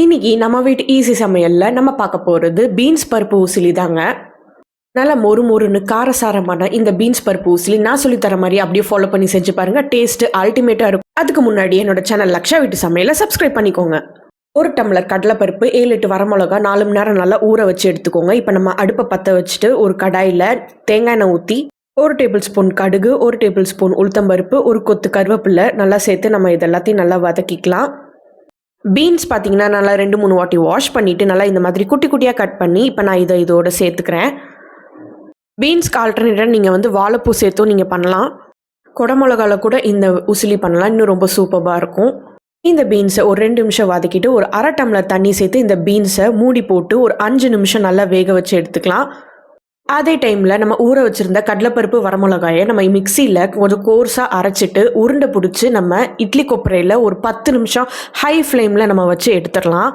இன்னைக்கு நம்ம வீட்டு ஈஸி சமையலில் நம்ம பார்க்க போகிறது பீன்ஸ் பருப்பு ஊசிலி தாங்க. நல்லா மொறு மொறுன்னு காரசாரமான இந்த பீன்ஸ் பருப்பு ஊசிலி நான் சொல்லி தர மாதிரி அப்படியே ஃபாலோ பண்ணி செஞ்சு பாருங்க. டேஸ்ட் அல்டிமேட்டாக இருக்கும். அதுக்கு முன்னாடி என்னோட சேனல் லக்ஷா வீட்டு சமையலை சப்ஸ்கிரைப் பண்ணிக்கோங்க. ஒரு டம்ளர் கடலைப்பருப்பு ஏழு எட்டு வரமிளகா நாலு மணி நேரம் நல்லா ஊற வச்சு எடுத்துக்கோங்க. இப்போ நம்ம அடுப்பை பற்ற வச்சுட்டு ஒரு கடாயில் தேங்காய் எண்ணெய் ஊற்றி ஒரு டேபிள் ஸ்பூன் கடுகு ஒரு டேபிள் ஸ்பூன் உளுத்தம்பருப்பு ஒரு கொத்து கருவேப்பில்லை நல்லா சேர்த்து நம்ம இதெல்லாத்தையும் நல்லா வதக்கிக்கலாம். பீன்ஸ் பார்த்தீங்கன்னா நல்லா ரெண்டு மூணு வாட்டி வாஷ் பண்ணிவிட்டு நல்லா இந்த மாதிரி குட்டி குட்டியாக கட் பண்ணி இப்போ நான் இதை இதோட சேர்த்துக்கிறேன். பீன்ஸ்க்கு ஆல்டர்னேட்டாக நீங்கள் வந்து வாழைப்பூ சேர்த்தும் நீங்கள் பண்ணலாம். குடமிளகால கூட இந்த உசிலி பண்ணலாம். இன்னும் ரொம்ப சூப்பராக இருக்கும். இந்த பீன்ஸை ஒரு ரெண்டு நிமிஷம் வதக்கிட்டு ஒரு அரை டம்ளர் தண்ணி சேர்த்து இந்த பீன்ஸை மூடி போட்டு ஒரு அஞ்சு நிமிஷம் நல்லா வேக வச்சு எடுத்துக்கலாம். அதே டைமில் நம்ம ஊற வச்சுருந்த கடலைப்பருப்பு வரமிளகாயை நம்ம மிக்சியில் கொஞ்சம் கோர்ஸாக அரைச்சிட்டு உருண்டை பிடிச்சி நம்ம இட்லி கொப்பரையில் ஒரு பத்து நிமிஷம் ஹை ஃப்ளேமில் நம்ம வச்சு எடுத்துடலாம்.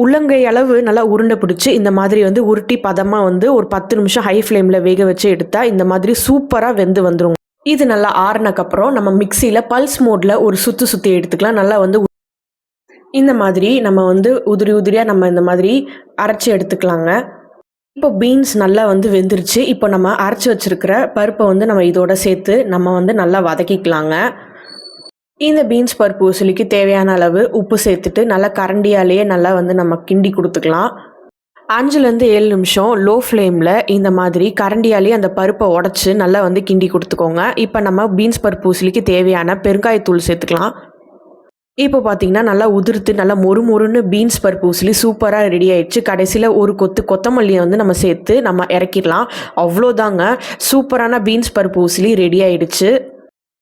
உள்ளங்கை அளவு நல்லா உருண்டை பிடிச்சி இந்த மாதிரி வந்து உருட்டி பதமாக வந்து ஒரு பத்து நிமிஷம் ஹை ஃப்ளேமில் வேக வச்சு எடுத்தால் இந்த மாதிரி சூப்பராக வெந்து வந்துடும் இது நல்லா ஆறுனக்கப்புறம் நம்ம மிக்சியில் பல்ஸ் மோடில் ஒரு சுற்றி சுற்றி எடுத்துக்கலாம். நல்லா வந்து இந்த மாதிரி நம்ம வந்து உதிரி உதிரியாக நம்ம இந்த மாதிரி அரைச்சி எடுத்துக்கலாங்க. இப்போ பீன்ஸ் நல்லா வந்து வெந்துருச்சு. இப்போ நம்ம அரைச்சி வச்சிருக்கிற பருப்பை வந்து நம்ம இதோட சேர்த்து நம்ம வந்து நல்லா வதக்கிக்கலாங்க. இந்த பீன்ஸ் பருப்பு உசிலிக்கு தேவையான அளவு உப்பு சேர்த்துட்டு நல்லா கரண்டியாலேயே நல்லா வந்து நம்ம கிண்டி கொடுத்துக்கலாம். அஞ்சுலேருந்து ஏழு நிமிஷம் லோ ஃப்ளேமில் இந்த மாதிரி கரண்டியாலேயே அந்த பருப்பை உடச்சி நல்லா வந்து கிண்டி கொடுத்துக்கோங்க. இப்போ நம்ம பீன்ஸ் பருப்பு உசிலிக்கு தேவையான பெருங்காயத்தூள் சேர்த்துக்கலாம். இப்போ பார்த்தீங்கன்னா நல்லா உதிர்த்து நல்லா மொறு மொறுன்னு பீன்ஸ் பருப்பு உசிலி சூப்பராக ரெடி ஆயிடுச்சு. கடைசியில் ஒரு கொத்து கொத்தமல்லியை வந்து நம்ம சேர்த்து நம்ம இறக்கிடலாம். அவ்வளோதாங்க. சூப்பரான பீன்ஸ் பருப்பு உசிலி ரெடி ஆயிடுச்சு.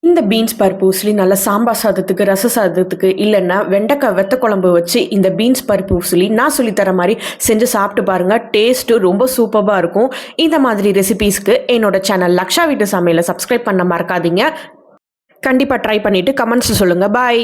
இந்த பீன்ஸ் பருப்பு உசிலி நல்லா சாம்பார் சாதத்துக்கு ரச சாதத்துக்கு இல்லைன்னா வெண்டைக்காய் வெத்த குழம்பு வச்சு இந்த பீன்ஸ் பருப்பு உசிலி நான் சொல்லித்தர மாதிரி செஞ்சு சாப்பிட்டு பாருங்கள் டேஸ்ட்டு ரொம்ப சூப்பராக இருக்கும். இந்த மாதிரி ரெசிபீஸ்க்கு என்னோட சேனல் லக்ஷா வீட்டு சமையலை சப்ஸ்கிரைப் பண்ண மறக்காதீங்க. கண்டிப்பாக ட்ரை பண்ணிவிட்டு கமெண்ட்ஸ் சொல்லுங்கள் பாய்